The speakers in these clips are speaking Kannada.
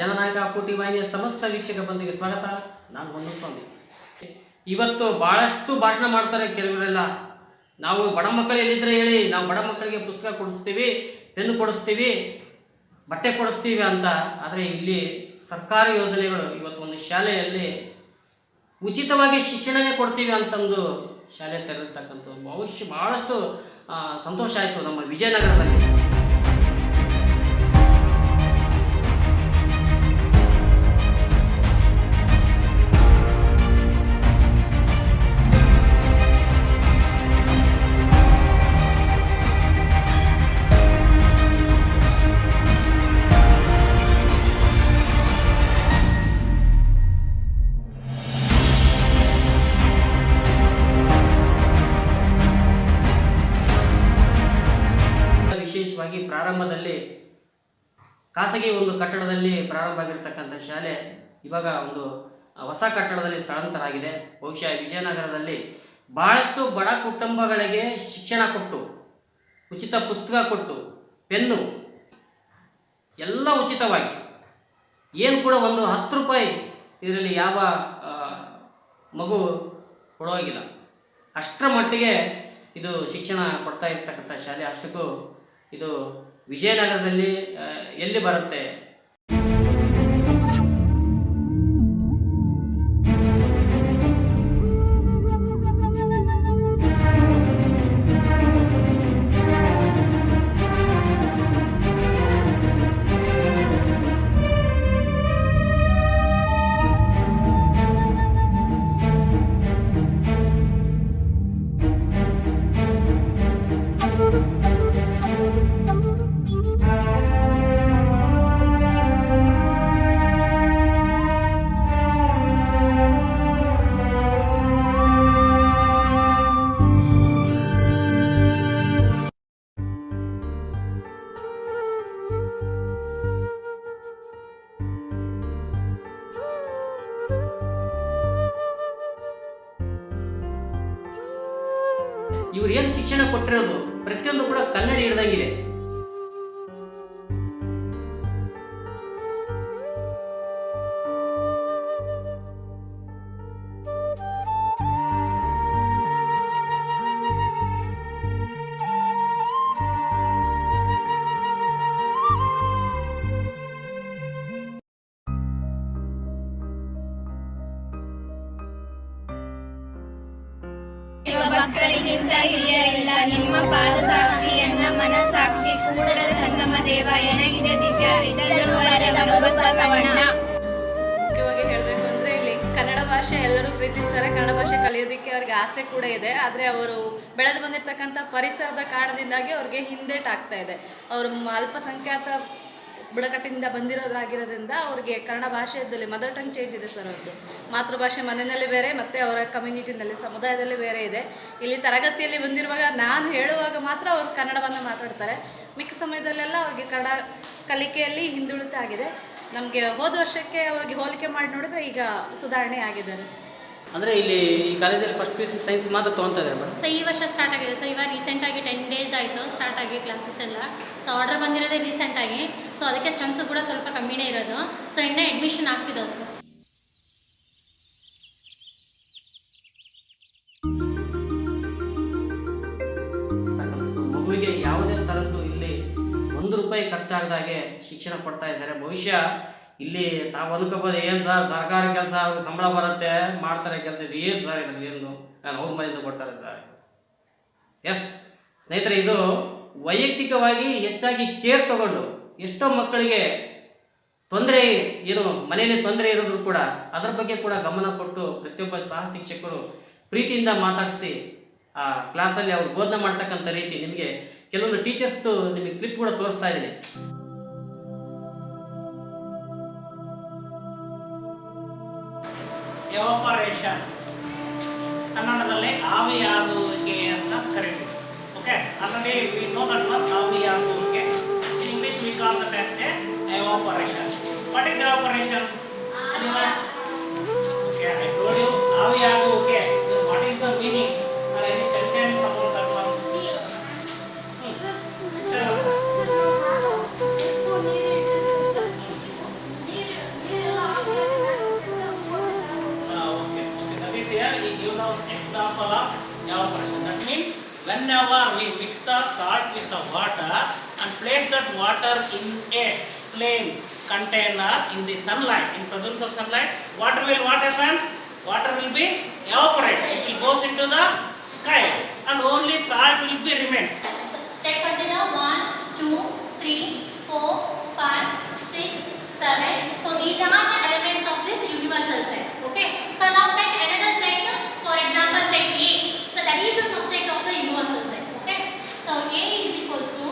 ಜನನಾಯಕ ಕೋಟಿ ವಾಹಿನಿಯ ಸಮಸ್ತ ವೀಕ್ಷಕ ಬಂಧುಗೆ ಸ್ವಾಗತ. ನಾನು ಹೊನ್ನಸ್ವಾಮಿ ಇವತ್ತು ಬಹಳಷ್ಟು ಭಾಷಣ ಮಾಡ್ತಾರೆ ಕೆಲವರೆಲ್ಲ. ನಾವು ಬಡ ಮಕ್ಕಳು ಎಲ್ಲಿದ್ರೆ ಹೇಳಿ, ನಾವು ಬಡ ಮಕ್ಕಳಿಗೆ ಪುಸ್ತಕ ಕೊಡಿಸ್ತೀವಿ ಪೆನ್ ಕೊಡಿಸ್ತೀವಿ, ಬಟ್ಟೆ ಕೊಡಿಸ್ತೀವಿ ಅಂತ. ಆದರೆ ಇಲ್ಲಿ ಸರ್ಕಾರಿ ಯೋಜನೆಗಳು ಇವತ್ತು ಒಂದು ಶಾಲೆಯಲ್ಲಿ ಉಚಿತವಾಗಿ ಶಿಕ್ಷಣವೇ ಕೊಡ್ತೀವಿ ಅಂತಂದು ಶಾಲೆ ತೆರೆದಿರ್ತಕ್ಕಂಥ ಬಹುಶಃ ಭಾಳಷ್ಟು ಸಂತೋಷ ಆಯಿತು ನಮ್ಮ ವಿಜಯನಗರದಲ್ಲಿ. ಖಾಸಗಿ ಒಂದು ಕಟ್ಟಡದಲ್ಲಿ ಪ್ರಾರಂಭ ಆಗಿರ್ತಕ್ಕಂಥ ಶಾಲೆ ಇವಾಗ ಒಂದು ಹೊಸ ಕಟ್ಟಡದಲ್ಲಿ ಸ್ಥಳಾಂತರ ಆಗಿದೆ ಬಹುಶಃ ವಿಜಯನಗರದಲ್ಲಿ ಬಹಳಷ್ಟು ಬಡ ಕುಟುಂಬಗಳಿಗೆ ಶಿಕ್ಷಣ ಕೊಟ್ಟು, ಉಚಿತ ಪುಸ್ತಕ ಕೊಟ್ಟು, ಪೆನ್ನು ಎಲ್ಲ ಉಚಿತವಾಗಿ. ಏನು ಕೂಡ ಒಂದು ಹತ್ತು ರೂಪಾಯಿ ಇದರಲ್ಲಿ ಯಾವ ಮಗು ಕೊಡೋಗಿಲ್ಲ ಅಷ್ಟರ ಮಟ್ಟಿಗೆ ಇದು ಶಿಕ್ಷಣ ಕೊಡ್ತಾ ಇರ್ತಕ್ಕಂಥ ಶಾಲೆ. ಅಷ್ಟಕ್ಕೂ ಇದು ವಿಜಯನಗರದಲ್ಲಿ ಎಲ್ಲಿ ಬರುತ್ತೆ? ಭಕ್ತರಿಗಿಂತ ಹಿರಿಯರಿಲ್ಲ ನಿಮ್ಮ ಪಾದ ಸಾಕ್ಷಿ ಎನ್ನ ಮನಸ್ಸಾಕ್ಷಿ ಕೂಡಲ ಸಂಗಮ ದೇವ, ಎನಗಿದೆ ದಿವ್ಯ ಮುಖ್ಯವಾಗಿ ಹೇಳಬೇಕು ಅಂದ್ರೆ ಇಲ್ಲಿ ಕನ್ನಡ ಭಾಷೆ ಎಲ್ಲರೂ ಪ್ರೀತಿಸ್ತಾರೆ. ಕನ್ನಡ ಭಾಷೆ ಕಲಿಯೋದಕ್ಕೆ ಅವ್ರಿಗೆ ಆಸೆ ಕೂಡ ಇದೆ. ಆದರೆ ಅವರು ಬೆಳೆದು ಬಂದಿರತಕ್ಕಂಥ ಪರಿಸರದ ಕಾರಣದಿಂದಾಗಿ ಅವ್ರಿಗೆ ಹಿಂದೇಟಾಗ್ತಾ ಇದೆ. ಅವರು ಅಲ್ಪಸಂಖ್ಯಾತ ಬುಡಕಟ್ಟಿಂದ ಬಂದಿರೋದಾಗಿರೋದ್ರಿಂದ ಅವ್ರಿಗೆ ಕನ್ನಡ ಭಾಷೆಯಲ್ಲಿ ಮದರ್ ಟಂಗ್ ಚೇಂಜ್ ಇದೆ ಸರ್ ಅವ್ರದ್ದು ಮಾತೃಭಾಷೆ ಮನೆಯಲ್ಲಿ ಬೇರೆ, ಮತ್ತು ಅವರ ಕಮ್ಯುನಿಟಿನಲ್ಲಿ ಸಮುದಾಯದಲ್ಲಿ ಬೇರೆ ಇದೆ. ಇಲ್ಲಿ ತರಗತಿಯಲ್ಲಿ ಬಂದಿರುವಾಗ ನಾನು ಹೇಳುವಾಗ ಮಾತ್ರ ಅವ್ರು ಕನ್ನಡವನ್ನು ಮಾತಾಡ್ತಾರೆ. ಮಿಕ್ಕ ಸಮಯದಲ್ಲೆಲ್ಲ ಅವ್ರಿಗೆ ಕನ್ನಡ ಕಲಿಕೆಯಲ್ಲಿ ಹಿಂದುಳಿತ ಆಗಿದೆ ನಮಗೆ ಹೋದ ವರ್ಷಕ್ಕೆ ಅವ್ರಿಗೆ ಹೋಲಿಕೆ ಮಾಡಿ ನೋಡಿದ್ರೆ ಈಗ ಸುಧಾರಣೆ ಆಗಿದ್ದಾರೆ ಅಂದರೆ ಇಲ್ಲಿ ಈ ಕಾಲೇಜಲ್ಲಿ first P U C science ಮಾತ್ರ ತೊಗೊತಾ ಇದ್ದಾರೆ ಮೇಡಮ್ ಸೊ ಈ ವರ್ಷ ಸ್ಟಾರ್ಟ್ ಆಗಿದೆ. ಸೊ ಇವಾಗ ರೀಸೆಂಟಾಗಿ ಟೆನ್ ಡೇಸ್ ಆಯಿತು ಸ್ಟಾರ್ಟ್ ಆಗಿ ಕ್ಲಾಸಸ್ ಎಲ್ಲ. ಸೊ ಆರ್ಡರ್ ಬಂದಿರೋದೇ ರೀಸೆಂಟಾಗಿ ಸೊ ಅದಕ್ಕೆ ಸ್ಟ್ರೆಂತ್ ಕೂಡ ಸ್ವಲ್ಪ ಕಮ್ಮಿನೇ ಇರೋದು. ಸೊ ಇನ್ನೇ ಅಡ್ಮಿಷನ್ ಆಗ್ತಿದ್ದಾವೆ ಸರ್ ಮಗುವಿಗೆ ಯಾವುದೇ ಥರದ್ದು ಇಲ್ಲಿ ಒಂದು ರೂಪಾಯಿ ಖರ್ಚಾಗದಾಗೆ ಶಿಕ್ಷಣ ಕೊಡ್ತಾ ಇದ್ದಾರೆ. ಬಹುಶಃ ಇಲ್ಲಿ ತಾವು ಅನ್ಕೋಬೋದು ಏನು ಸರ್ ಸರ್ಕಾರಿ ಕೆಲಸ, ಅವ್ರಿಗೆ ಸಂಬಳ ಬರುತ್ತೆ, ಮಾಡ್ತಾರೆ ಕೆಲಸ ಇದು. ಏನು ಸರ್ ಇದು ಏನು ನಾನು ಅವ್ರ ಮನೆಯಿಂದ ಕೊಡ್ತಾರೆ ಸರ್ ಎಸ್. ಸ್ನೇಹಿತರೆ, ಇದು ವೈಯಕ್ತಿಕವಾಗಿ ಹೆಚ್ಚಾಗಿ ಕೇರ್ ತಗೊಂಡು ಎಷ್ಟೋ ಮಕ್ಕಳಿಗೆ ತೊಂದರೆ ಏನು, ಮನೆಯಲ್ಲಿ ತೊಂದರೆ ಇರೋದ್ರು ಕೂಡ ಅದರ ಬಗ್ಗೆ ಕೂಡ ಗಮನ ಕೊಟ್ಟು ಪ್ರತಿಯೊಬ್ಬ ಸಹ ಶಿಕ್ಷಕರು ಪ್ರೀತಿಯಿಂದ ಮಾತಾಡಿಸಿ, ಆ ಕ್ಲಾಸಲ್ಲಿ ಅವ್ರು ಬೋಧನೆ ಮಾಡ್ತಕ್ಕಂಥ ರೀತಿ ನಿಮಗೆ ಕೆಲವೊಂದು ಟೀಚರ್ಸ್ದು ನಿಮಗೆ ಕ್ಲಿಪ್ ಕೂಡ ತೋರಿಸ್ತಾ ಇದ್ದೀನಿ. ಎವಾಪರೇಷನ್ ಕನ್ನಡದಲ್ಲಿ ಆವಿಯಾಗುವಿಕೆ ಅಂತ ಕರಿತೀವಿ. Okay already we know that one ಆವಿಯಾಗುವಿಕೆ. In English we call that as a evaporation what is evaporation okay I told you ಆವಿಯಾಗುವಿಕೆ whenever we mix the salt with the water and place that water in a plain container in the sunlight, in presence of sunlight, water will what happens? Water will be evaporate. It will goes into the sky and only salt will be remains. Take consider one, two, three, four, five, six, seven. So these are the elements of this universal set. Okay. So now take another set. For example, set A. So that is the subset of the universal set. Okay. So A is equals to.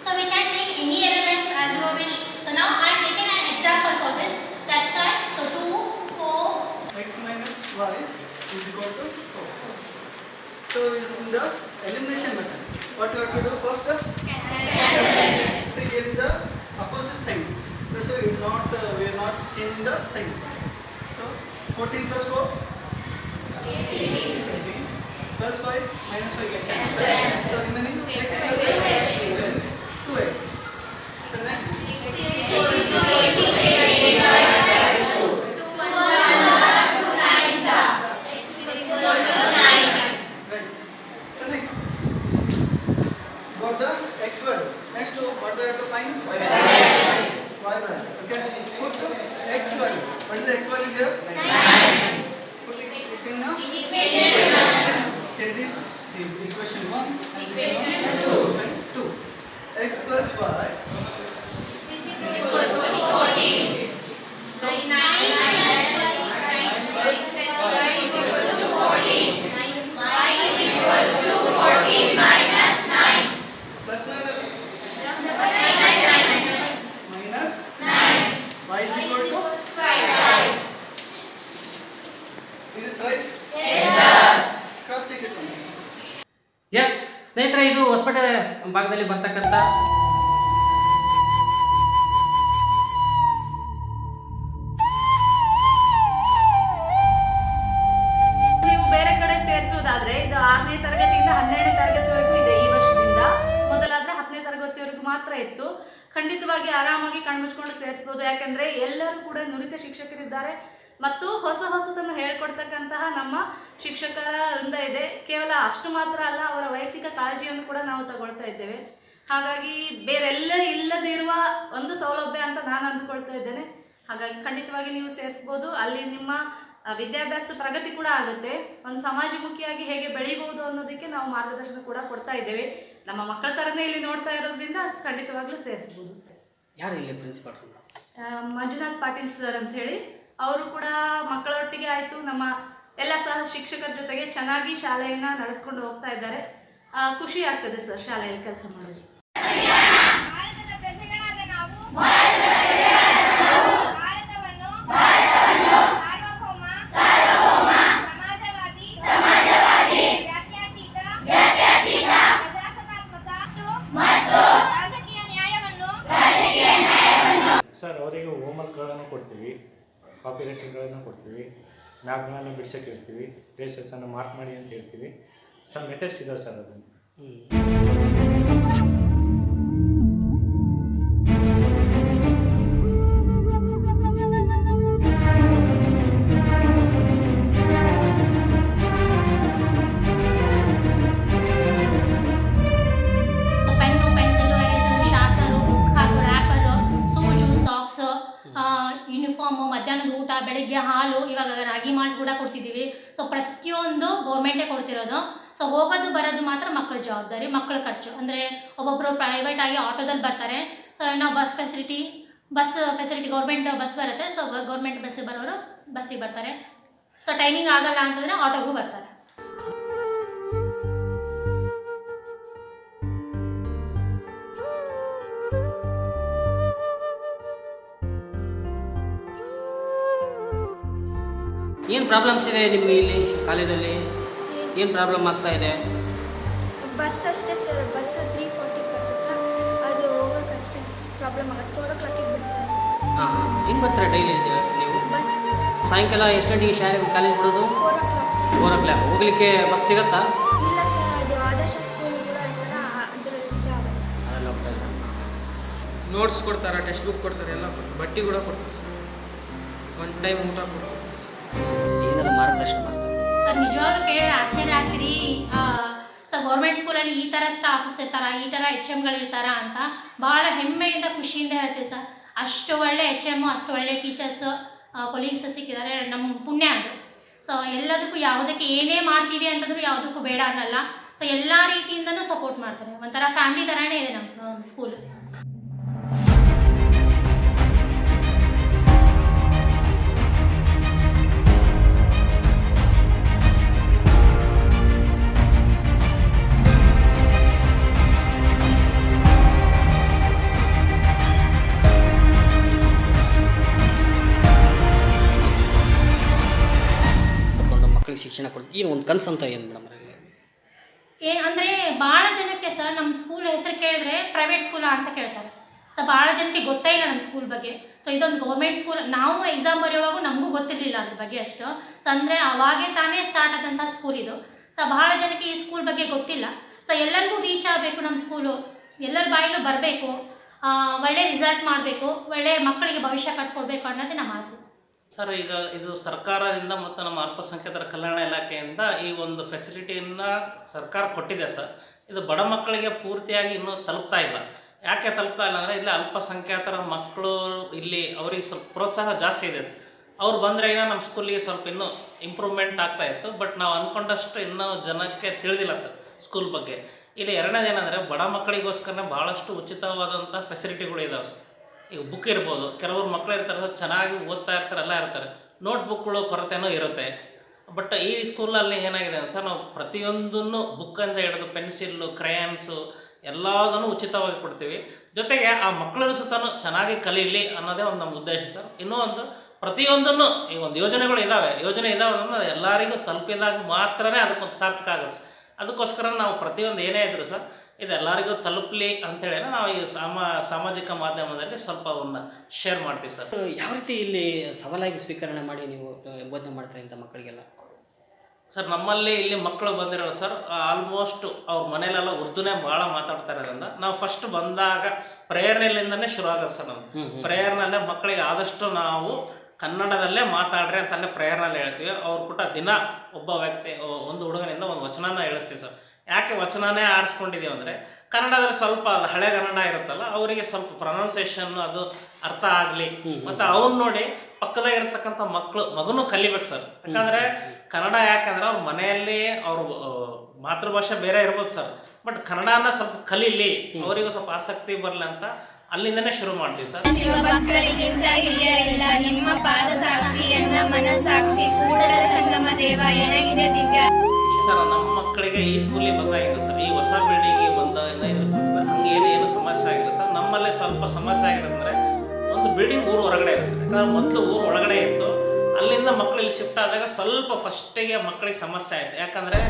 So we can take any elements as you wish. So now I am taking an example for this. That's why. So two, four, x minus y is equal to 4. So in the elimination method, what you have to do first? See here is the opposite signs. So, so you not uh, we are not changing the signs. So 14 plus 4. 18. Plus 5 minus 5 get cancelled. So remaining x plus x is 2x. What's the X word? Next word, what do we have to find? ಸ್ನೇಹಿತರೆ, ಇದು ಹೊಸಪೇಟೆ ಭಾಗದಲ್ಲಿ ಬರ್ತಕ್ಕಂಥ ನೀವು ಬೇರೆ ಕಡೆ ಸೇರಿಸೋದಾದ್ರೆ ಇದು ಆರನೇ ತರಗತಿಯಿಂದ ಹನ್ನೆರಡನೇ ತರಗತಿವರೆಗೂ ಇದೆ ಈ ವರ್ಷದಿಂದ. ಮೊದಲಾದ್ರೆ ಹತ್ತನೇ ತರಗತಿವರೆಗೂ ಮಾತ್ರ ಇತ್ತು. ಖಂಡಿತವಾಗಿ ಆರಾಮಾಗಿ ಕಣ್ಮುಚ್ಕೊಂಡು ಸೇರಿಸ್ಬೋದು. ಯಾಕಂದ್ರೆ ಎಲ್ಲರೂ ಕೂಡ ನುರಿತ ಶಿಕ್ಷಕರಿದ್ದಾರೆ. ಮತ್ತು ಹೊಸ ಹೊಸತನ್ನು ಹೇಳಿಕೊಡ್ತಕ್ಕಂತಹ ನಮ್ಮ ಶಿಕ್ಷಕರ ವೃಂದ ಇದೆ. ಕೇವಲ ಅಷ್ಟು ಮಾತ್ರ ಅಲ್ಲ ಅವರ ವೈಯಕ್ತಿಕ ಕಾಳಜಿಯನ್ನು ಕೂಡ ನಾವು ತಗೊಳ್ತಾ ಇದ್ದೇವೆ. ಹಾಗಾಗಿ ಬೇರೆಲ್ಲ ಇಲ್ಲದೇ ಇರುವ ಒಂದು ಸೌಲಭ್ಯ ಅಂತ ನಾನು ಅಂದುಕೊಳ್ತಾ ಇದ್ದೇನೆ. ಹಾಗಾಗಿ ಖಂಡಿತವಾಗಿ ನೀವು ಸೇರಿಸ್ಬೋದು. ಅಲ್ಲಿ ನಿಮ್ಮ ವಿದ್ಯಾಭ್ಯಾಸದ ಪ್ರಗತಿ ಕೂಡ ಆಗುತ್ತೆ. ಒಂದು ಸಮಾಜಮುಖಿಯಾಗಿ ಹೇಗೆ ಬೆಳೀಬಹುದು ಅನ್ನೋದಕ್ಕೆ ನಾವು ಮಾರ್ಗದರ್ಶನ ಕೂಡ ಕೊಡ್ತಾ ಇದ್ದೇವೆ. ನಮ್ಮ ಮಕ್ಕಳ ಥರನೇ ಇಲ್ಲಿ ನೋಡ್ತಾ ಇರೋದ್ರಿಂದ ಖಂಡಿತವಾಗ್ಲೂ ಸೇರಿಸ್ಬೋದು. ಸರ್ ಯಾರು ಇಲ್ಲಿ ಪ್ರಿನ್ಸಿಪಾಲ್? ಮಂಜುನಾಥ್ ಪಾಟೀಲ್ ಸರ್ ಅಂತ ಹೇಳಿ ಅವರು ಕೂಡ ಮಕ್ಕಳೊಟ್ಟಿಗೆ ಆಯಿತು. ನಮ್ಮ ಎಲ್ಲ ಸಹ ಶಿಕ್ಷಕರ ಜೊತೆಗೆ ಚೆನ್ನಾಗಿ ಶಾಲೆಯನ್ನು ನಡೆಸ್ಕೊಂಡು ಹೋಗ್ತಾ ಇದ್ದಾರೆ. ಖುಷಿ ಆಗ್ತದೆ ಸರ್ ಶಾಲೆಯಲ್ಲಿ ಕೆಲಸ ಮಾಡೋದು. ಕಾಪಿ ರೈಟಿಂಗ್ಗಳನ್ನು ಕೊಡ್ತೀವಿ. ಮ್ಯಾಪ್ಗಳನ್ನು ಬಿಡ್ಸೋಕೆ ಹೇಳ್ತೀವಿ. ಪ್ಲೇಸಸ್ಸನ್ನು ಮಾರ್ಕ್ ಮಾಡಿ ಅಂತ ಹೇಳ್ತೀವಿ. ಸರ್ ಮೆಥಡ್ಸ್ ಇದಾವೆ ಸರ್ ಅದನ್ನು. ಬೆಳಿಗ್ಗೆ ಹಾಲು, ಇವಾಗ ರಾಗಿ ಮಾಲ್ಟ್ ಕೂಡ ಕೊಡ್ತಿದ್ದೀವಿ. ಸೊ ಪ್ರತಿಯೊಂದು ಗೌರ್ಮೆಂಟೇ ಕೊಡ್ತಿರೋದು. ಸೊ ಹೋಗೋದು ಬರೋದು ಮಾತ್ರ ಮಕ್ಕಳ ಜವಾಬ್ದಾರಿ ಮಕ್ಕಳ ಖರ್ಚು. ಅಂದರೆ ಒಬ್ಬೊಬ್ಬರು ಪ್ರೈವೇಟ್ ಆಗಿ ಆಟೋದಲ್ಲಿ ಬರ್ತಾರೆ. ಸೊ ನಾವು bus facility bus facility government bus ಬರುತ್ತೆ. ಸೊ ಗೌರ್ಮೆಂಟ್ ಬಸ್ಸಿಗೆ ಬರೋರು ಬಸ್ಸಿಗೆ ಬರ್ತಾರೆ. ಸೊ ಟೈಮಿಂಗ್ ಆಗಲ್ಲ ಅಂತಂದರೆ ಆಟೋಗೂ ಬರ್ತಾರೆ. ಏನು ಪ್ರಾಬ್ಲಮ್ಸ್ ಇದೆ ನಿಮಗೆ ಇಲ್ಲಿ ಕಾಲೇಜಲ್ಲಿ? ಏನು? ಪ್ರಾಬ್ಲಮ್ ಆಗ್ತಾ ಇದೆ? ಬಸ್ ಅಷ್ಟೇ ಸರ್ ಬಸ್ ತ್ರೀ ಫೋರ್ಟಿ ಬರ್ತದೆ ಅದು ಹೋಗೋಕ್ಕಷ್ಟೇ ಪ್ರಾಬ್ಲಮ್ ಆಗುತ್ತೆ. ಫೋರ್ ಓ ಕ್ಲಾಕಿಗೆ ಬಿಡ್ತಾರೆ. ಹಾಂ ಹಾಂ. ಹೆಂಗೆ ಬರ್ತಾರೆ ಡೈಲಿ ನೀವು? ಬಸ್ ಸಾಯಂಕಾಲ ಎಷ್ಟು ಗಂಟೆಗೆ ಶಾಲೆ ಕಾಲೇಜ್ ಬಿಡೋದು? Four o'clock four o'clock ಹೋಗ್ಲಿಕ್ಕೆ ಬಸ್ ಸಿಗುತ್ತಾ? ಇಲ್ಲ ಸರ್ ಅದು ಆದರ್ಶ ಸ್ಕೂಲ್ ಕೂಡ ಅದರಲ್ಲಿ ಹೋಗ್ತಾ ಇಲ್ಲ ನೋಟ್ಸ್ ಕೊಡ್ತಾರೆ ಟೆಕ್ಸ್ಟ್ ಬುಕ್ ಕೊಡ್ತಾರೆ ಎಲ್ಲ ಕೊಡ್ತಾರೆ. ಬಟ್ಟೆ ಕೂಡ ಕೊಡ್ತಾರೆ ಸರ್. ಒನ್ ಟೈಮ್ ಊಟ ಕೂಡ ಕೊಡ್ತಾರೆ. ಮಾರ್ಗದರ್ಶನ ಸರ್ ನಿಜವಾಗ್ಲೂ ಕೇಳಿ ಆಶ್ಚರ್ಯ ಆಗ್ತೀರಿ. ಸರ್ ಗೌರ್ಮೆಂಟ್ ಸ್ಕೂಲಲ್ಲಿ ಈ ಥರ ಸ್ಟಾಫ್ಸ್ ಇರ್ತಾರ, ಈ ಥರ ಎಚ್ ಎಮ್ಗಳು ಇರ್ತಾರ ಅಂತ ಭಾಳ ಹೆಮ್ಮೆಯಿಂದ, ಖುಷಿಯಿಂದ ಹೇಳ್ತೀವಿ ಸರ್. ಅಷ್ಟು ಒಳ್ಳೆ ಎಚ್ ಎಮ್ಮು ಅಷ್ಟು ಒಳ್ಳೆ ಟೀಚರ್ಸ್ ಪೊಲೀಸ್ ಸಿಕ್ಕಿದ್ದಾರೆ. ನಮ್ಮ ಪುಣ್ಯ ಅದು. ಸೊ ಎಲ್ಲದಕ್ಕೂ ಯಾವುದಕ್ಕೆ ಏನೇ ಮಾಡ್ತೀವಿ ಅಂತಂದ್ರೂ ಯಾವುದಕ್ಕೂ ಬೇಡ ಅನ್ನಲ್ಲ. ಸೊ ಎಲ್ಲ ರೀತಿಯಿಂದನೂ ಸಪೋರ್ಟ್ ಮಾಡ್ತಾರೆ. ಒಂಥರ ಫ್ಯಾಮಿಲಿ ಥರನೇ ಇದೆ ನಮ್ಮ ಸ್ಕೂಲ್ ಶಿಕ್ಷಣ ಕೊಡ್ತೀವಿ. ಏನು ಒಂದು ಕನಸು ಅಂತ ಏನು ಮೇಡಮ್ ಏ, ಅಂದರೆ ಭಾಳ ಜನಕ್ಕೆ ಸರ್ ನಮ್ಮ ಸ್ಕೂಲ್ ಹೆಸರು ಕೇಳಿದ್ರೆ ಪ್ರೈವೇಟ್ ಸ್ಕೂಲ ಅಂತ ಕೇಳ್ತಾರೆ. ಸೊ ಭಾಳ ಜನಕ್ಕೆ ಗೊತ್ತೇ ಇಲ್ಲ ನಮ್ಮ ಸ್ಕೂಲ್ ಬಗ್ಗೆ. ಸೊ ಇದೊಂದು ಗೌರ್ಮೆಂಟ್ ಸ್ಕೂಲ್ ನಾವು ಎಕ್ಸಾಮ್ ಬರೆಯುವಾಗ ನಮಗೂ ಗೊತ್ತಿರಲಿಲ್ಲ ಅದ್ರ ಬಗ್ಗೆ ಅಷ್ಟು. ಸೊ ಅಂದರೆ ಅವಾಗೇ ತಾನೇ ಸ್ಟಾರ್ಟ್ ಆದಂಥ ಸ್ಕೂಲ್ ಇದು. ಸೊ ಭಾಳ ಜನಕ್ಕೆ ಈ ಸ್ಕೂಲ್ ಬಗ್ಗೆ ಗೊತ್ತಿಲ್ಲ. ಸೊ ಎಲ್ಲರಿಗೂ ರೀಚ್ ಆಗಬೇಕು ನಮ್ಮ ಸ್ಕೂಲು ಎಲ್ಲರ ಬಾಯಿಲೂ ಬರಬೇಕು. ಒಳ್ಳೆ ರಿಸಲ್ಟ್ ಮಾಡಬೇಕು. ಒಳ್ಳೆ ಮಕ್ಕಳಿಗೆ ಭವಿಷ್ಯ ಕಟ್ಕೊಡ್ಬೇಕು ಅನ್ನೋದೇ ನಮ್ಮ ಆಸೆ. ಸರ್, ಈಗ ಇದು ಸರ್ಕಾರದಿಂದ ಮತ್ತು ನಮ್ಮ ಅಲ್ಪಸಂಖ್ಯಾತರ ಕಲ್ಯಾಣ ಇಲಾಖೆಯಿಂದ ಈ ಒಂದು ಫೆಸಿಲಿಟಿಯನ್ನು ಸರ್ಕಾರ ಕೊಟ್ಟಿದೆ ಸರ್. ಇದು ಬಡ ಮಕ್ಕಳಿಗೆ ಪೂರ್ತಿಯಾಗಿ ಇನ್ನೂ ತಲುಪ್ತಾ ಇಲ್ಲ. ಯಾಕೆ ತಲುಪ್ತಾ ಇಲ್ಲ ಅಂದರೆ ಇಲ್ಲಿ ಅಲ್ಪಸಂಖ್ಯಾತರ ಮಕ್ಕಳು ಇಲ್ಲಿ ಅವರಿಗೆ ಸ್ವಲ್ಪ ಪ್ರೋತ್ಸಾಹ ಜಾಸ್ತಿ ಇದೆ ಸರ್. ಅವ್ರು ಬಂದರೆ ಏನೋ ನಮ್ಮ ಸ್ಕೂಲಿಗೆ ಸ್ವಲ್ಪ ಇನ್ನೂ ಇಂಪ್ರೂವ್ಮೆಂಟ್ ಆಗ್ತಾ ಇತ್ತು ಬಟ್ ನಾವು ಅಂದ್ಕೊಂಡಷ್ಟು ಇನ್ನೂ ಜನಕ್ಕೆ ತಿಳಿದಿಲ್ಲ ಸರ್ ಸ್ಕೂಲ್ ಬಗ್ಗೆ. ಇಲ್ಲಿ ಎರಡನೇದು ಏನಂದರೆ ಬಡ ಮಕ್ಕಳಿಗೋಸ್ಕರನೇ ಭಾಳಷ್ಟು ಉಚಿತವಾದಂಥ ಫೆಸಿಲಿಟಿಗಳು ಇದಾವೆ ಸರ್. ಈಗ ಬುಕ್ ಇರ್ಬೋದು. ಕೆಲವರು ಮಕ್ಕಳು ಇರ್ತಾರೆ ಚೆನ್ನಾಗಿ ಓದ್ತಾ ಇರ್ತಾರೆ, ಎಲ್ಲ ಇರ್ತಾರೆ. ನೋಟ್ಬುಕ್ಗಳು ಕೊರತೆನೂ ಇರುತ್ತೆ. ಬಟ್ ಈ ಸ್ಕೂಲಲ್ಲಿ ಏನಾಗಿದೆ ಸರ್, ನಾವು ಪ್ರತಿಯೊಂದನ್ನು ಬುಕ್ಕಿಂದ ಹಿಡಿದು ಪೆನ್ಸಿಲ್ಲು ಕ್ರಯಾನ್ಸು ಎಲ್ಲದನ್ನು ಉಚಿತವಾಗಿ ಕೊಡ್ತೀವಿ. ಜೊತೆಗೆ ಆ ಮಕ್ಕಳನ್ನು ಸುತ್ತಲೂ ಚೆನ್ನಾಗಿ ಕಲೀಲಿ ಅನ್ನೋದೇ ಒಂದು ನಮ್ಮ ಉದ್ದೇಶ ಸರ್. ಇನ್ನೂ ಒಂದು, ಪ್ರತಿಯೊಂದನ್ನು ಈ ಒಂದು ಯೋಜನೆಗಳು ಇದ್ದಾವೆ ಯೋಜನೆ ಇದ್ದಾವೆ ಅಂದ್ರೆ ಎಲ್ಲರಿಗೂ ತಲುಪಿದಾಗ ಮಾತ್ರನೇ ಅದಕ್ಕೊಂದು ಸಾರ್ಥಕ ಆಗುತ್ತೆ. ಅದಕ್ಕೋಸ್ಕರ ನಾವು ಪ್ರತಿಯೊಂದು ಏನೇ ಇದ್ರು ಸರ್ ಇದು ಎಲ್ಲರಿಗೂ ತಲುಪಲಿ ಅಂತೇಳಿ ನಾವು ಈ ಸಾಮ ಸಾಮಾಜಿಕ ಮಾಧ್ಯಮದಲ್ಲಿ ಸ್ವಲ್ಪ ಅವನ್ನ ಶೇರ್ ಮಾಡ್ತೀವಿ ಸರ್. ಯಾವ ರೀತಿ ಇಲ್ಲಿ ಸವಾಲಾಗಿ ಸ್ವೀಕರಣೆ ಮಾಡಿ ನೀವು ಬೋಧನೆ ಮಾಡ್ತಾರೆ ಇಂಥ ಮಕ್ಕಳಿಗೆಲ್ಲ? ಸರ್ ನಮ್ಮಲ್ಲಿ ಇಲ್ಲಿ ಮಕ್ಕಳು ಬಂದಿರೋ ಸರ್ ಆಲ್ಮೋಸ್ಟ್ ಅವ್ರ ಮನೇಲೆಲ್ಲ ಉರ್ದುನೇ ಭಾಳ ಮಾತಾಡ್ತಾ ಇರೋದ್ರಿಂದ ನಾವು ಫಸ್ಟ್ ಬಂದಾಗ ಪ್ರೇರಣೆಲಿಂದನೇ ಶುರು ಆಗೋದು ಸರ್ ನಮ್ಮ ಪ್ರೇಯರ್ನಲ್ಲೇ ಮಕ್ಕಳಿಗೆ ಆದಷ್ಟು ನಾವು ಕನ್ನಡದಲ್ಲೇ ಮಾತಾಡ್ರಿ ಅಂತ ಅಲ್ಲೇ ಪ್ರೇಯರ್ನಲ್ಲಿ ಹೇಳ್ತೀವಿ. ಅವ್ರು ಕೂಡ ದಿನ ಒಬ್ಬ ವ್ಯಕ್ತಿ ಒಂದು ಹುಡುಗನಿಂದ ಒಂದು ವಚನನ ಹೇಳಿಸ್ತೀವಿ ಸರ್. ಯಾಕೆ ವಚನನೇ ಆರಿಸ್ಕೊಂಡಿದ್ದೀವಿ ಅಂದರೆ ಕನ್ನಡದಲ್ಲಿ ಸ್ವಲ್ಪ ಅದು ಹಳೆ ಕನ್ನಡ ಇರುತ್ತಲ್ಲ ಅವರಿಗೆ ಸ್ವಲ್ಪ ಪ್ರೊನೌನ್ಸಿಯೇಷನ್ ಅದು ಅರ್ಥ ಆಗಲಿ. ಮತ್ತು ಅವ್ನು ನೋಡಿ ಪಕ್ಕದಾಗಿರ್ತಕ್ಕಂಥ ಮಕ್ಕಳು ಮಗನೂ ಕಲಿಬೇಕು ಸರ್. ಯಾಕಂದರೆ ಕನ್ನಡ ಯಾಕಂದ್ರೆ ಅವ್ರ ಮನೆಯಲ್ಲಿ ಅವ್ರ ಮಾತೃಭಾಷೆ ಬೇರೆ ಇರ್ಬೋದು ಸರ್. ಬಟ್ ಕನ್ನಡನ ಸ್ವಲ್ಪ ಕಲೀಲಿ ಅವರಿಗೂ ಸ್ವಲ್ಪ ಆಸಕ್ತಿ ಬರಲಿ ಅಂತ ಅಲ್ಲಿಂದನೇ ಶುರು ಮಾಡ್ತೀವಿ ಸರ್. ಶಿವಭಕ್ತರಿಗಿಂತ ಹಿರಿಯರಿಲ್ಲ ನಿಮ್ಮ ಪಾದ ಸಾಕ್ಷಿ ಎನ್ನ ಮನಸಾಕ್ಷಿ ಕೂಡಲ ಸಂಗಮ ದೇವ ಏನಾಗಿದೆ ದಿವ್ಯ. ಸರ್ ನಮ್ಮ ಮಕ್ಕಳಿಗೆ ಈ ಸ್ಕೂಲಿಗೆ ಬಂದಾಗಿಲ್ಲ ಸರ್ ಈ ಹೊಸ ಬಿಲ್ಡಿಂಗಿಗೆ ಬಂದ ಹಂಗೆ ಏನು ಏನು ಸಮಸ್ಯೆ ಆಗಿಲ್ಲ ಸರ್. ನಮ್ಮಲ್ಲೇ ಸ್ವಲ್ಪ ಸಮಸ್ಯೆ ಆಗಿರೋದಂದ್ರೆ ಒಂದು ಬಿಲ್ಡಿಂಗ್ ಊರು ಹೊರಗಡೆ ಇದೆ ಸರ್. ಯಾಕಂದ್ರೆ ಮೊದಲು ಊರು ಒಳಗಡೆ ಇತ್ತು. ಅಲ್ಲಿಂದ ಮಕ್ಕಳು ಇಲ್ಲಿ ಶಿಫ್ಟ್ ಆದಾಗ ಸ್ವಲ್ಪ ಫಸ್ಟಿಗೆ ಮಕ್ಕಳಿಗೆ ಸಮಸ್ಯೆ ಆಯಿತು. ಯಾಕಂದರೆ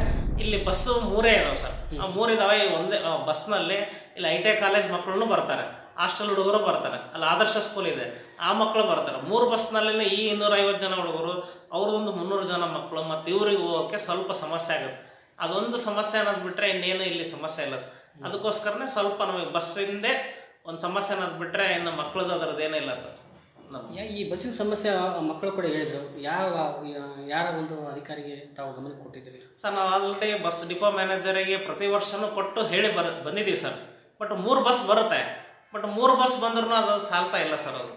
ಇಲ್ಲಿ ಬಸ್ಸು ಮೂರೇ ಇದಾವೆ ಸರ್. ಆ ಮೂರಿದಾವೆ ಒಂದೇ ಬಸ್ನಲ್ಲಿ ಇಲ್ಲಿ ಐ ಟಿ ಐ ಕಾಲೇಜ್ ಮಕ್ಕಳು ಬರ್ತಾರೆ. ಹಾಸ್ಟೆಲ್ ಹುಡುಗರು ಬರ್ತಾರೆ. ಅಲ್ಲಿ ಆದರ್ಶ ಸ್ಕೂಲ್ ಇದೆ. ಆ ಮಕ್ಕಳು ಬರ್ತಾರೆ. ಮೂರು ಬಸ್ನಲ್ಲಿ ಈ ಇನ್ನೂರೈವತ್ತು ಜನ ಹುಡುಗರು, ಅವ್ರದ್ದೊಂದು ಮುನ್ನೂರು ಜನ ಮಕ್ಕಳು ಮತ್ತು ಇವ್ರಿಗೆ ಹೋಗೋಕ್ಕೆ ಸ್ವಲ್ಪ ಸಮಸ್ಯೆ ಆಗುತ್ತೆ. ಅದೊಂದು ಸಮಸ್ಯೆ ಅನ್ನೋದು ಬಿಟ್ಟರೆ ಇನ್ನೇನು ಇಲ್ಲಿ ಸಮಸ್ಯೆ ಇಲ್ಲ ಸರ್. ಅದಕ್ಕೋಸ್ಕರನೇ ಸ್ವಲ್ಪ ನಮಗೆ ಹಿಂದೆ ಒಂದು ಸಮಸ್ಯೆ ಅನ್ನೋದು ಬಿಟ್ಟರೆ ಇನ್ನು ಮಕ್ಕಳದ್ದು ಅದರದ್ದು ಇಲ್ಲ ಸರ್. ಈ ಬಸ್ಸಿನ ಸಮಸ್ಯೆ ಮಕ್ಕಳು ಕೂಡ ಹೇಳಿದರು. ಯಾವ ಯಾರ ಒಂದು ಅಧಿಕಾರಿಗೆ ತಾವು ಗಮನ ಕೊಟ್ಟಿದ್ದೀವಿ ಸರ್ ನಾವು ಆಲ್ರೆಡಿ ಬಸ್ ಡಿಪೋ ಮ್ಯಾನೇಜರಿಗೆ ಪ್ರತಿ ವರ್ಷನೂ ಕೊಟ್ಟು ಹೇಳಿ ಬರ ಬಂದಿದ್ದೀವಿ ಸರ್. ಬಟ್ ಮೂರು ಬಸ್ ಬರುತ್ತೆ. ಬಟ್ ಮೂರು ಬಸ್ ಬಂದ್ರೂ ಅದು ಸಾಲ್ತಾ ಇಲ್ಲ ಸರ್ ಅದು.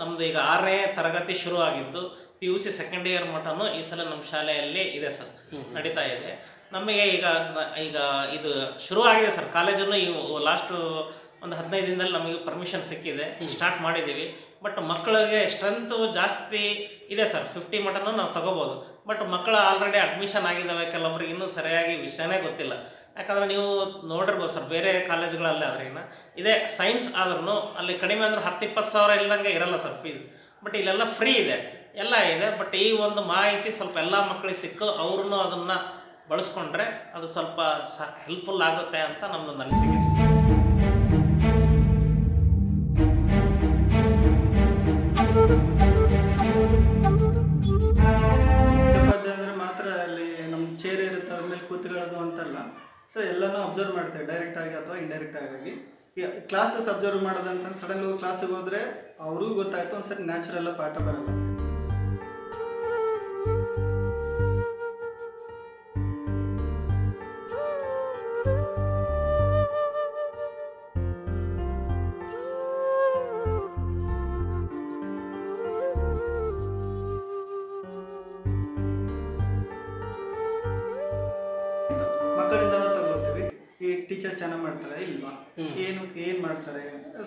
ನಮ್ದು ಈಗ ಆರನೇ ತರಗತಿ ಶುರು ಆಗಿದ್ದು P U C second year mutton ಈ ಸಲ ನಮ್ಮ ಶಾಲೆಯಲ್ಲಿ ಇದೆ ಸರ್. ನಡೀತಾ ಇದೆ. ನಮಗೆ ಈಗ ಈಗ ಇದು ಶುರು ಆಗಿದೆ ಸರ್. ಕಾಲೇಜನ್ನು ಈ ಲಾಸ್ಟು ಒಂದು ಹದಿನೈದು ದಿನದಲ್ಲಿ ನಮಗೆ ಪರ್ಮಿಷನ್ ಸಿಕ್ಕಿದೆ. ಸ್ಟಾರ್ಟ್ ಮಾಡಿದ್ದೀವಿ. ಬಟ್ ಮಕ್ಕಳಿಗೆ ಸ್ಟ್ರೆಂತು ಜಾಸ್ತಿ ಇದೆ ಸರ್. ಫಿಫ್ಟಿ ಮಟನು ನಾವು ತಗೋಬೋದು. ಬಟ್ ಮಕ್ಕಳು ಆಲ್ರೆಡಿ ಅಡ್ಮಿಷನ್ ಆಗಿದ್ದಾವೆ. ಕೆಲವೊಬ್ರಿಗೆ ಇನ್ನೂ ಸರಿಯಾಗಿ ವಿಷಯನೇ ಗೊತ್ತಿಲ್ಲ. ಯಾಕಂದರೆ ನೀವು ನೋಡಿರ್ಬೋದು ಸರ್ ಬೇರೆ ಕಾಲೇಜುಗಳಲ್ಲಿ ಆದ್ರೆ ಇನ್ನು ಇದೇ ಸೈನ್ಸ್ ಆದ್ರೂ ಅಲ್ಲಿ ಕಡಿಮೆ ಅಂದ್ರೆ ಹತ್ತು ಇಪ್ಪತ್ತು ಸಾವಿರ ಇಲ್ಲದಂಗೆ ಇರಲ್ಲ ಸರ್ ಫೀಸ್ ಬಟ್ ಇಲ್ಲೆಲ್ಲ ಫ್ರೀ ಇದೆ. ಎಲ್ಲ ಇದೆ ಬಟ್ ಈ ಒಂದು ಮಾಹಿತಿ ಸ್ವಲ್ಪ ಎಲ್ಲ ಮಕ್ಕಳಿಗೆ ಸಿಕ್ಕು ಅವ್ರೂ ಅದನ್ನು ಬಳಸ್ಕೊಂಡ್ರೆ ಅದು ಸ್ವಲ್ಪ ಸ ಹೆಲ್ಪ್ಫುಲ್ ಆಗುತ್ತೆ ಅಂತ ನಮ್ಮದೊಂದು ಅನಿಸಿಕೆ. ಅಂದರೆ ಮಾತ್ರ ಅಲ್ಲಿ ನಮ್ಮ ಚೇರ್ ಇರುತ್ತೆ, ಅದ್ರ ಮೇಲೆ ಅಂತಲ್ಲ. ಸೊ ಎಲ್ಲನೂ ಅಬ್ಸರ್ವ್ ಮಾಡ್ತೇವೆ ಡೈರೆಕ್ಟ್ ಆಗಿ ಅಥವಾ ಇಂಡೈರೆಕ್ಟ್ ಆಗಿ. ಕ್ಲಾಸಸ್ ಅಬ್ಸರ್ವ್ ಮಾಡೋದಂತ ಸಡನ್ ಹೋಗಿ ಕ್ಲಾಸಿಗೆ ಹೋದ್ರೆ ಅವ್ರಿಗೂ ಗೊತ್ತಾಯ್ತು, ಒಂದ್ಸರಿ ನ್ಯಾಚುರಲ್ ಪಾಠ ಬರಲ್ಲ. ಟೀಚರ್ ಚೆನ್ನಾಗಿ ಮಾಡ್ತಾರೆ ಇಲ್ವಾ? ಏನು ಏನು ಮಾಡ್ತಾರೆ?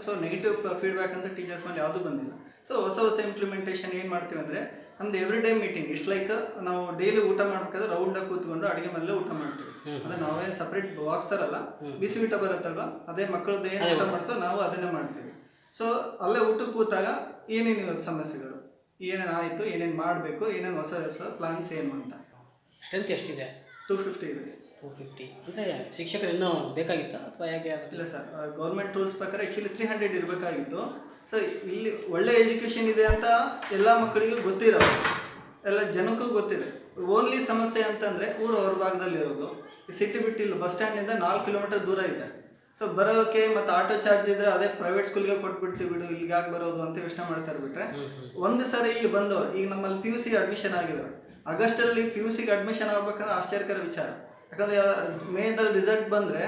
ಸೊ ನೆಗೆಟಿವ್ ಫೀಡ್ಬ್ಯಾಕ್ ಅಂತ ಟೀಚರ್ಸ್ ಮೇಲೆ ಯಾವುದು ಬಂದಿಲ್ಲ. ಸೊ ಹೊಸ ಹೊಸ ಇಂಪ್ಲಿಮೆಂಟೇಷನ್ ಏನು ಮಾಡ್ತೀವಿ ಅಂದರೆ ನಮ್ದು every day meeting it's like ನಾವು ಡೈಲಿ ಊಟ ಮಾಡ್ಬೇಕಾದ್ರೆ ರೌಂಡಾಗಿ ಕೂತ್ಕೊಂಡು ಅಡುಗೆ ಮನೇಲೆ ಊಟ ಮಾಡ್ತೀವಿ. ಅಂದ್ರೆ ನಾವೇ ಸಪ್ರೇಟ್ ಬಾಕ್ಸ್ ತರಲ್ಲ ಬಿಸಿ ಊಟ ಬರುತ್ತಲ್ವಾ? ಅದೇ ಮಕ್ಕಳದ್ದು ಏನು ಊಟ ಮಾಡ್ತಾರೋ ನಾವು ಅದನ್ನೇ ಮಾಡ್ತೀವಿ. ಸೊ ಅಲ್ಲೇ ಊಟಕ್ಕೆ ಕೂತಾಗ ಏನೇನು ಇವತ್ತು ಸಮಸ್ಯೆಗಳು? ಏನೇನು ಆಯಿತು ಏನೇನು ಮಾಡಬೇಕು ಏನೇನು ಹೊಸ ಹೊಸ ಪ್ಲಾನ್ಸ್ ಏನು ಅಂತ? ಸ್ಟ್ರೆಂತ್ ಎಷ್ಟಿದೆ? ಟೂ ಫಿಫ್ಟಿ ಇದೆ. ಟೂ ಫಿಫ್ಟಿ ಅಂದರೆ ಶಿಕ್ಷಕರು ಇನ್ನೂ ಬೇಕಾಗಿತ್ತಾ? ಅಥವಾ ಹೇಗೆ ಅದು ಇಲ್ಲ ಸರ್ ಗೌರ್ಮೆಂಟ್ ರೂಲ್ಸ್ ಪ್ರಕಾರ ಆ್ಯಕ್ಚುಲಿ ತ್ರೀ ಹಂಡ್ರೆಡ್ ಇರಬೇಕಾಗಿತ್ತು. ಸೊ ಇಲ್ಲಿ ಒಳ್ಳೆ ಎಜುಕೇಷನ್ ಇದೆ ಅಂತ ಎಲ್ಲ ಮಕ್ಕಳಿಗೂ ಗೊತ್ತಿರೋದು ಎಲ್ಲ ಜನಕ್ಕೂ ಗೊತ್ತಿದೆ. ಓನ್ಲಿ ಸಮಸ್ಯೆ ಅಂತಂದರೆ ಊರು ಅವ್ರ ಭಾಗದಲ್ಲಿ ಇರೋದು. ಸಿಟಿ ಬಿಟ್ಟಿಲ್ಲ ಬಸ್ ಸ್ಟ್ಯಾಂಡಿಂದ ನಾಲ್ಕು ಕಿಲೋಮೀಟರ್ ದೂರ ಇದೆ. ಸೊ ಬರೋಕೆ ಮತ್ತು ಆಟೋ ಚಾರ್ಜ್ ಇದ್ರೆ ಅದೇ ಪ್ರೈವೇಟ್ ಸ್ಕೂಲ್ಗೆ ಕೊಟ್ಬಿಡ್ತೀವಿ ಬಿಡು ಇಲ್ಲಿಗೆ ಯಾಕೆ ಬರೋದು ಅಂತ ಯೋಚನೆ ಮಾಡ್ತಾರೆ ಬಿಟ್ರೆ ಒಂದು ಸಾರಿ ಇಲ್ಲಿ ಬಂದವರು ಈಗ ನಮ್ಮಲ್ಲಿ ಪಿ ಯು ಸಿಗೆ ಅಡ್ಮಿಷನ್ ಆಗಿದ್ದಾರೆ ಆಗಸ್ಟಲ್ಲಿ ಪಿ ಯು ಸಿಗೆ ಅಡ್ಮಿಷನ್ ಆಗ್ಬೇಕಂದ್ರೆ ಆಶ್ಚರ್ಯಕರ ವಿಚಾರ. ಯಾಕಂದರೆ ಮೇದಲ್ಲಿ ರಿಸಲ್ಟ್ ಬಂದರೆ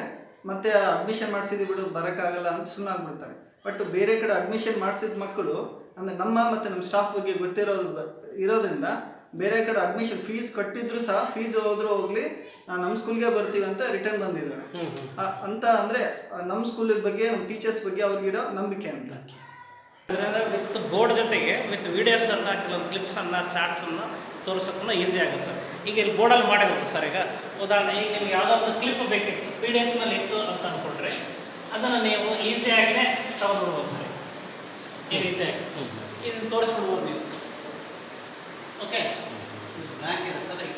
ಮತ್ತೆ ಅಡ್ಮಿಷನ್ ಮಾಡಿಸಿದ್ವಿ ಬಿಡು ಬರೋಕ್ಕಾಗಲ್ಲ ಅಂತ ಸುಮ್ಮನೆ ಆಗ್ಬಿಡ್ತಾರೆ ಬಟ್ ಬೇರೆ ಕಡೆ ಅಡ್ಮಿಷನ್ ಮಾಡಿಸಿದ ಮಕ್ಕಳು ಅಂದರೆ ನಮ್ಮ ಮತ್ತು ನಮ್ಮ ಸ್ಟಾಫ್ ಬಗ್ಗೆ ಗೊತ್ತಿರೋ ಇರೋದ್ರಿಂದ ಬೇರೆ ಕಡೆ ಅಡ್ಮಿಷನ್ ಫೀಸ್ ಕಟ್ಟಿದ್ರು ಸಹ ಫೀಸ್ ಹೋದ್ರೂ ಹೋಗ್ಲಿ ನಮ್ಮ ಸ್ಕೂಲ್ಗೆ ಬರ್ತೀವಿ ಅಂತ ರಿಟರ್ನ್ ಬಂದಿದ್ದಾರೆ. ಅಂತ ಅಂದರೆ ನಮ್ಮ ಸ್ಕೂಲ್ ಬಗ್ಗೆ ನಮ್ಮ ಟೀಚರ್ಸ್ ಬಗ್ಗೆ ಅವ್ರಿಗಿರೋ ನಂಬಿಕೆ ಅಂತ. ಇದರಿಂದ ವಿತ್ ಬೋರ್ಡ್ ಜೊತೆಗೆ ವಿತ್ ವಿಡಿಯೋಸನ್ನು ಕೆಲವೊಂದು ಕ್ಲಿಪ್ಸನ್ನು ಚಾರ್ಟನ್ನು ತೋರಿಸೋಕ್ಕೂ ಈಸಿ ಆಗುತ್ತೆ ಸರ್. ಈಗ ಇಲ್ಲಿ ಬೋರ್ಡಲ್ಲಿ ಮಾಡಬೇಕು ಸರ್ ಈಗ. ಉದಾಹರಣೆ ಈಗ ನಿಮ್ಗೆ ಯಾವುದೋ ಒಂದು ಕ್ಲಿಪ್ ಬೇಕಿತ್ತು ಪಿ ಡಿ ಎಫ್ನಲ್ಲಿ ಇತ್ತು ಅಂತ ಅಂದ್ಕೊಂಡ್ರೆ ಅದನ್ನು ನೀವು ಈಸಿಯಾಗಿಯೇ ತಗೊಂಡ್ಬಿಡ್ಬೋದು ಸರ್. ಈ ರೀತಿಯಾಗಿ. ಇದನ್ನು ತೋರಿಸ್ಬಿಡ್ಬೋದು ನೀವು. ಓಕೆ ಹಾಕಿದೆ ಸರ್ ಈಗ.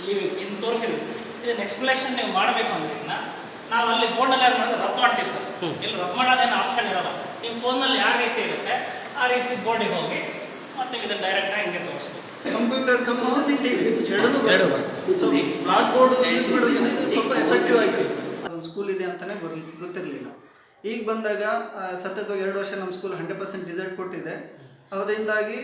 ಇಲ್ಲಿ ಇನ್ನು ತೋರಿಸಿದ್ವಿ ಇದನ್ನ ಎಕ್ಸ್ಪ್ಲೇಷನ್ ನೀವು ಮಾಡಬೇಕು ಅಂದ್ರೆ ಇದನ್ನ ನಾವು ಅಲ್ಲಿ ಫೋನಲ್ಲಿ ಏನು ಮಾಡಿದ್ರೆ ರಬ್ ಮಾಡ್ತೀವಿ ಸರ್. ಇಲ್ಲಿ ರಬ್ ಮಾಡೋದೇನು ಆಪ್ಷನ್ ಇರೋಲ್ಲ. ನಿಮ್ಮ ಫೋನಲ್ಲಿ ಯಾವ ರೀತಿ ಇರುತ್ತೆ ಆ ರೀತಿ ಬೋರ್ಡಿಗೆ ಹೋಗಿ ಮತ್ತು ನೀವು ಇದನ್ನು ತೋರಿಸ್ಬೋದು ಕಂಪ್ಯೂಟರ್ ಟಿವಿ ಎರಡೂ ಸೊ ಬ್ಲಾಕ್ ಬೋರ್ಡ್ ಯೂಸ್ ಇದು ಸ್ವಲ್ಪ ಎಫೆಕ್ಟಿವ್ ಆಗಿರುತ್ತೆ ಸ್ಕೂಲ್ ಇದೆ ಅಂತಾನೆ ಗೊತ್ತಿರಲಿಲ್ಲ. ಈಗ ಬಂದಾಗ ಸತತವಾಗಿ ಎರಡು ವರ್ಷ ನಮ್ಮ ಸ್ಕೂಲ್ ಹಂಡ್ರೆಡ್ ಪರ್ಸೆಂಟ್ ರಿಸಲ್ಟ್ ಕೊಟ್ಟಿದೆ. ಅದರಿಂದಾಗಿ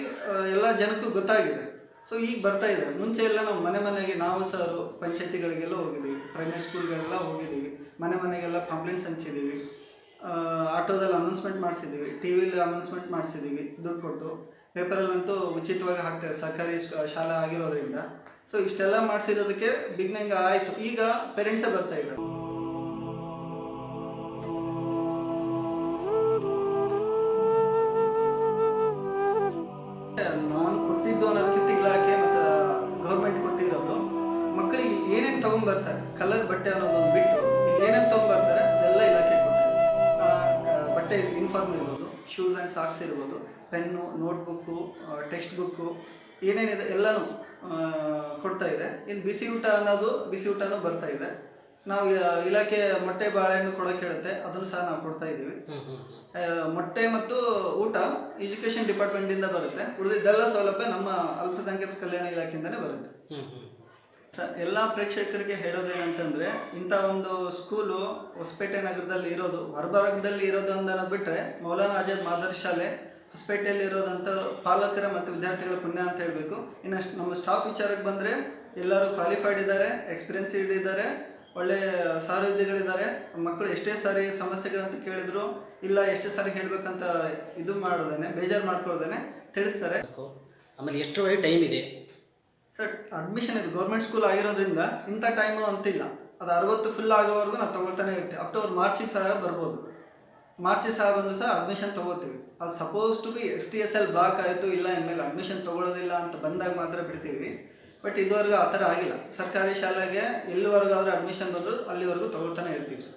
ಎಲ್ಲ ಜನಕ್ಕೂ ಗೊತ್ತಾಗಿದೆ. ಸೊ ಈಗ ಬರ್ತಾ ಇದೆ. ಮುಂಚೆ ಎಲ್ಲ ನಾವು ಮನೆ ಮನೆಗೆ ನಾವು ಸರ್ ಪಂಚಾಯತಿಗಳಿಗೆಲ್ಲ ಹೋಗಿದ್ದೀವಿ ಪ್ರೈಮರಿ ಸ್ಕೂಲ್ಗಳೆಲ್ಲ ಹೋಗಿದ್ದೀವಿ ಮನೆ ಮನೆಗೆಲ್ಲ ಕಂಪ್ಲೇಂಟ್ಸ್ ಹಂಚಿದ್ದೀವಿ ಆಟೋದಲ್ಲಿ ಅನೌನ್ಸ್ಮೆಂಟ್ ಮಾಡಿಸಿದ್ದೀವಿ ಟಿ ವಿಲಿ ಅನೌನ್ಸ್ಮೆಂಟ್ ಮಾಡಿಸಿದ್ದೀವಿ ದುಡ್ಡು ಕೊಟ್ಟು. ಪೇಪರಲ್ಲಂತೂ ಉಚಿತವಾಗಿ ಹಾಕ್ತಾರೆ ಸರ್ಕಾರಿ ಶಾಲೆ ಆಗಿರೋದ್ರಿಂದ. ಸೊ ಇಷ್ಟೆಲ್ಲ ಮಾಡಿಸಿರೋದಕ್ಕೆ ಬಿಗ್ನಂಗೆ ಆಯಿತು. ಈಗ ಪೇರೆಂಟ್ಸೇ ಬರ್ತಾ ಇದ್ದಾರೆ. ಟೆಕ್ಸ್ಟ್ ಬುಕ್ಕು ಏನೇನಿದೆ ಎಲ್ಲನೂ ಕೊಡ್ತಾ ಇದೆ. ಇನ್ನು ಬಿಸಿ ಊಟ ಅನ್ನೋದು ಬಿಸಿ ಊಟನೂ ಬರ್ತಾ ಇದೆ. ನಾವು ಇಲಾಖೆ ಮೊಟ್ಟೆ ಬಾಳೆಹಣ್ಣು ಕೊಡೋಕೆ ಹೇಳುತ್ತೆ ಅದನ್ನು ಸಹ ನಾವು ಕೊಡ್ತಾ ಇದ್ದೀವಿ. ಮೊಟ್ಟೆ ಮತ್ತು ಊಟ ಎಜುಕೇಷನ್ ಡಿಪಾರ್ಟ್ಮೆಂಟಿಂದ ಬರುತ್ತೆ. ಉಳಿದಿದ್ದೆಲ್ಲ ಸೌಲಭ್ಯ ನಮ್ಮ ಅಲ್ಪಸಂಖ್ಯಾತ ಕಲ್ಯಾಣ ಇಲಾಖೆಯಿಂದನೇ ಬರುತ್ತೆ. ಸ ಎಲ್ಲ ಪ್ರೇಕ್ಷಕರಿಗೆ ಹೇಳೋದೇನಂತಂದರೆ ಇಂಥ ಒಂದು ಸ್ಕೂಲು ಹೊಸಪೇಟೆ ನಗರದಲ್ಲಿ ಇರೋದು ಹೊರಭಾಗದಲ್ಲಿ ಇರೋದು ಅನ್ನೋದು ಬಿಟ್ಟರೆ ಮೌಲಾನಾ ಆಜಾದ್ ಮಾದರ್ ಶಾಲೆ ಹೊಸಪೇಟೆಯಲ್ಲಿ ಇರೋದಂಥ ಪಾಲಕರ ಮತ್ತು ವಿದ್ಯಾರ್ಥಿಗಳ ಪುಣ್ಯ ಅಂತ ಹೇಳಬೇಕು. ಇನ್ನು ನಮ್ಮ ಸ್ಟಾಫ್ ವಿಚಾರಕ್ಕೆ ಬಂದರೆ ಎಲ್ಲರೂ ಕ್ವಾಲಿಫೈಡ್ ಇದ್ದಾರೆ ಎಕ್ಸ್ಪೀರಿಯನ್ಸ್ಡ್ ಇದ್ದಾರೆ ಒಳ್ಳೆ ಸಹೃದಯಗಳಿದ್ದಾರೆ ಮಕ್ಕಳು ಎಷ್ಟೇ ಸಾರಿ ಸಮಸ್ಯೆಗಳಂತ ಕೇಳಿದ್ರು ಇಲ್ಲ ಎಷ್ಟೇ ಸಾರಿ ಹೇಳಬೇಕಂತ ಇದು ಮಾಡೋದೇನೆ ಬೇಜಾರು ಮಾಡ್ಕೊಳ್ಳೋದೇನೆ ತಿಳಿಸ್ತಾರೆ. ಆಮೇಲೆ ಎಷ್ಟರವರೆಗೆ ಟೈಮ್ ಇದೆ? ಸರ್ ಅಡ್ಮಿಷನ್ ಇದು ಗೌರ್ಮೆಂಟ್ ಸ್ಕೂಲ್ ಆಗಿರೋದ್ರಿಂದ ಇಂಥ ಟೈಮು ಅಂತಿಲ್ಲ. ಅದು ಅರವತ್ತು ಫುಲ್ ಆಗೋವರೆಗೂ ನಾವು ತಗೊಳ್ತಾನೆ ಇರ್ತೀವಿ. ಅಪ್ ಟು ಅವ್ರು ಮಾರ್ಚಿಗೆ ಸಹ ಬರ್ಬೋದು. ಮಾರ್ಚಿಗೆ ಸಹ ಬಂದು ಸಹ ಅಡ್ಮಿಷನ್ ತೊಗೋತೀವಿ. ಅದು suppose to be S T S L block ಆಯಿತು, ಇಲ್ಲ ಇನ್ಮೇಲೆ ಅಡ್ಮಿಷನ್ ತೊಗೊಳ್ಳೋದಿಲ್ಲ ಅಂತ ಬಂದಾಗ ಮಾತ್ರ ಬಿಡ್ತೀವಿ. ಬಟ್ ಇದುವರೆಗೂ ಆ ಥರ ಆಗಿಲ್ಲ. ಸರ್ಕಾರಿ ಶಾಲೆಗೆ ಎಲ್ಲಿವರೆಗೂ ಆದರೂ ಅಡ್ಮಿಷನ್ ಬಂದರೂ ಅಲ್ಲಿವರೆಗೂ ತೊಗೊಳ್ತಾನೆ ಇರ್ತೀವಿ ಸರ್.